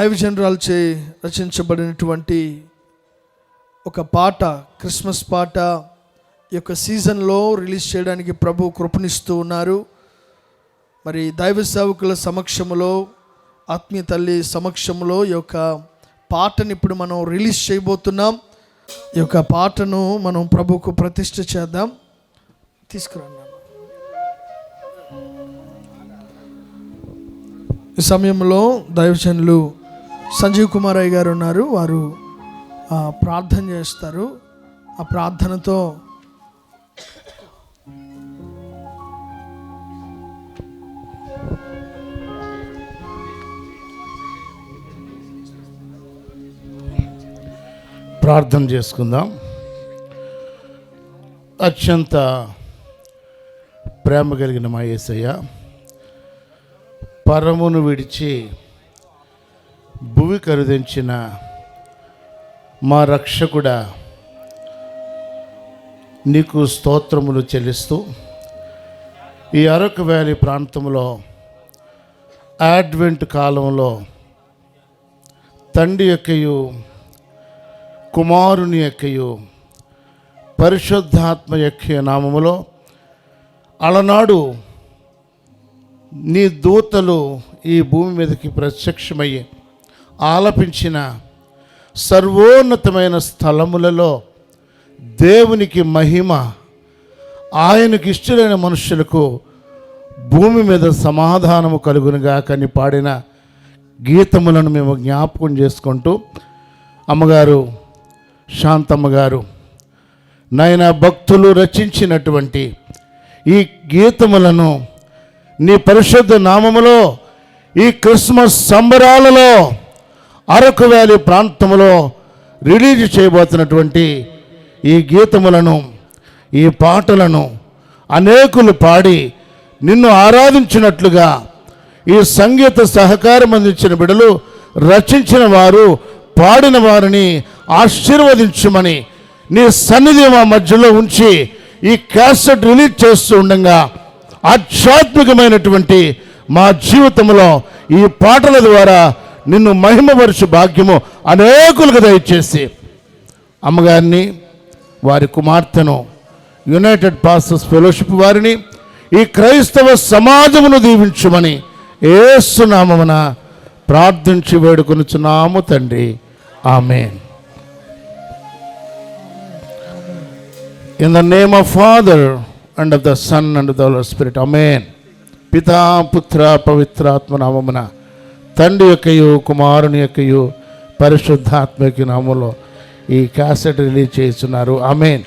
దైవజనరాలచే రచించబడినటువంటి ఒక పాట క్రిస్మస్ పాట ఈ యొక్క సీజన్లో రిలీజ్ చేయడానికి ప్రభు కృపణిస్తూ ఉన్నారు. మరి దైవ సేవకుల సమక్షంలో ఆత్మీయ తల్లి సమక్షంలో ఈ యొక్క పాటను ఇప్పుడు మనం రిలీజ్ చేయబోతున్నాం. ఈ యొక్క పాటను మనం ప్రభుకు ప్రతిష్ట చేద్దాం. తీసుకురండి ఈ సమయంలో దైవజనులు సంజీవ్ కుమార్ అయ్య గారు ఉన్నారు. వారు ప్రార్థన చేస్తారు. ఆ ప్రార్థనతో ప్రార్థన చేసుకుందాం. అత్యంత ప్రేమ కలిగిన మా యేసయ్య పరమును విడిచి భువి కరుదించిన మా రక్షకుడా నీకు స్తోత్రములు చెల్లిస్తూ ఈ అరకు వ్యాలీ ప్రాంతంలో అడ్వెంట్ కాలంలో తండ్రి యొక్కయు కుమారుని యొక్కయు పరిశుద్ధాత్మ యొక్క నామములో అలనాడు నీ దూతలు ఈ భూమి మీదకి ప్రత్యక్షమయ్యే ఆలపించిన సర్వోన్నతమైన స్థలములలో దేవునికి మహిమ ఆయనకి ఇష్టమైన మనుషులకు భూమి మీద సమాధానము కలుగునుగా కని పాడిన గీతములను మేము జ్ఞాపకం చేసుకుంటూ అమ్మగారు శాంతమ్మ గారు నాయన భక్తులు రచించినటువంటి ఈ గీతములను నీ పరిశుద్ధ నామములో ఈ క్రిస్మస్ సంబరాలలో అరకు వ్యాలీ ప్రాంతంలో రిలీజ్ చేయబోతున్నటువంటి ఈ గీతములను ఈ పాటలను అనేకులు పాడి నిన్ను ఆరాధించినట్లుగా ఈ సంగీత సహకారం అందించిన బిడలు రచించిన వారు పాడిన వారిని ఆశీర్వదించమని నీ సన్నిధి మా మధ్యలో ఉంచి ఈ క్యాసెట్ రిలీజ్ చేస్తూ ఉండగా ఆధ్యాత్మికమైనటువంటి మా జీవితంలో ఈ పాటల ద్వారా నిన్ను మహిమపరచు భాగ్యము అనేకులకు దయచేసి. అమ్మగారిని వారి కుమార్తెను యునైటెడ్ పాస్టర్స్ ఫెలోషిప్ వారిని ఈ క్రైస్తవ సమాజమును దీవించమని ఏసునామమున ప్రార్థించి వేడుకొనుచున్నాము తండ్రి. Amen. In the name of father and of the son and the spirit amen పితా పుత్ర పవిత్రాత్మ నామమున తండ్రి యొక్కయు కుమారుని యొక్కయు పరిశుద్ధాత్మ నామంలో ఈ క్యాసెట్ రిలీజ్ చేస్తున్నారు అమేన్